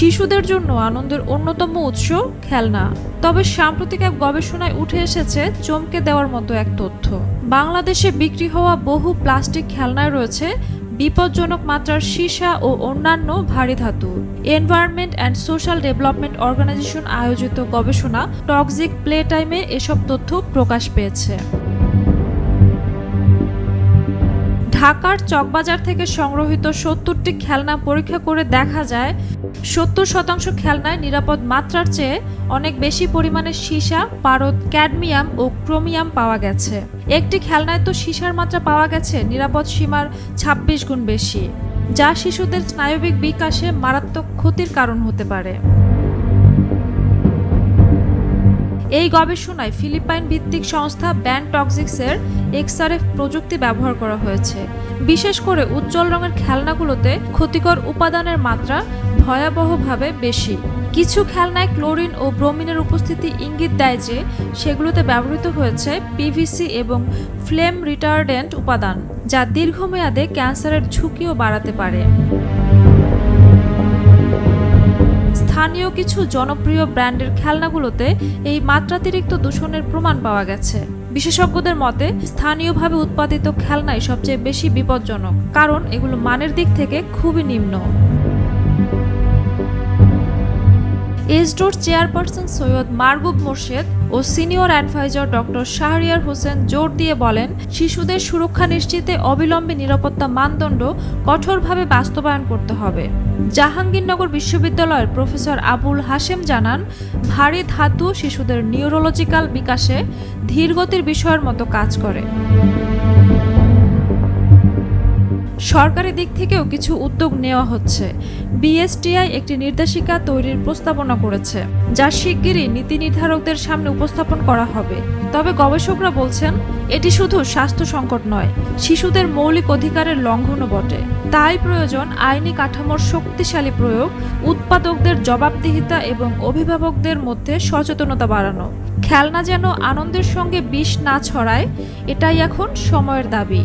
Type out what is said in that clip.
শিশুদের জন্য আনন্দের অন্যতম উৎস খেলনা। তবে সাম্প্রতিক এক গবেষণায় উঠে এসেছে চমকে দেওয়ার মতো এক তথ্য। বাংলাদেশে বিক্রি হওয়া বহু প্লাস্টিক খেলনায় রয়েছে বিপজ্জনক মাত্রার সীসা ও অন্যান্য ভারী ধাতু। Environment and social development organization আয়োজিত গবেষণা টক্সিক প্লে টাইমে এসব তথ্য প্রকাশ পেয়েছে। ঢাকার চকবাজার থেকে সংগ্রহিত সত্তরটি খেলনা পরীক্ষা করে দেখা যায়, সত্তর শতাংশ খেলনায় নিরাপদ মাত্রার চেয়ে অনেক বেশি পরিমাণে সীসা, পারদ, ক্যাডমিয়াম ও ক্রোমিয়াম পাওয়া গেছে। একটি খেলনায় তো সীসার মাত্রা পাওয়া গেছে নিরাপদ সীমার ২৬ গুণ বেশি, যা শিশুদের স্নায়বিক বিকাশে মারাত্মক ক্ষতির কারণ হতে পারে। এই গবেষণায় ফিলিপাইন ভিত্তিক সংস্থা ব্যান্ড টক্সিক্সের এক্সআরএফ প্রযুক্তি ব্যবহার করা হয়েছে। বিশেষ করে উজ্জ্বল রঙের খেলনাগুলোতে ক্ষতিকর উপাদানের মাত্রা ভয়াবহভাবে বেশি। কিছু খেলনায় ক্লোরিন ও ব্রোমিনের উপস্থিতি ইঙ্গিত দেয় যে, সেগুলোতে ব্যবহৃত হয়েছে পিভিসি এবং ফ্লেম রিটার্ডেন্ট উপাদান, যা দীর্ঘমেয়াদে ক্যান্সারের ঝুঁকিও বাড়াতে পারে। স্থানীয় কিছু জনপ্রিয় ব্র্যান্ডের খেলনাগুলোতে এই মাত্রাতিরিক্ত দূষণের প্রমাণ পাওয়া গেছে। বিশেষজ্ঞদের মতে, স্থানীয়ভাবে উৎপাদিত খেলনাই সবচেয়ে বেশি বিপজ্জনক, কারণ এগুলো মানের দিক থেকে খুবই নিম্ন। এসডোর চেয়ারপারসন সৈয়দ মারগুব মোর্শেদ ও senior adviser doctor Shahriar Hossain জোর দিয়ে বলেন, শিশুদের সুরক্ষা নিশ্চিতে অবিলম্বে নিরাপত্তা মানদণ্ড কঠোরভাবে বাস্তবায়ন করতে হবে। জাহাঙ্গীরনগর বিশ্ববিদ্যালয়ের প্রফেসর আবুল হাশেম জানান, ভারী ধাতু শিশুদের নিউরোলজিক্যাল বিকাশে ধীরগতির বিষয়ের মতো কাজ করে। সরকারি দিক থেকেও কিছু উদ্যোগ নেওয়া হচ্ছে। বিএসটিআই একটি নির্দেশিকা তৈরির প্রস্তাবনা করেছে, যা শিগগিরই নীতি নির্ধারকদের সামনে উপস্থাপন করা হবে। তবে গবেষকরা বলছেন, এটি শুধু স্বাস্থ্য সংকট নয়, শিশুদের মৌলিক অধিকারের লঙ্ঘনও বটে। তাই প্রয়োজন আইনি কাঠামোর শক্তিশালী প্রয়োগ, উৎপাদকদের জবাবদিহিতা এবং অভিভাবকদের মধ্যে সচেতনতা বাড়ানো। খেলনা যেন আনন্দের সঙ্গে বিষ না ছড়ায়, এটাই এখন সময়ের দাবি।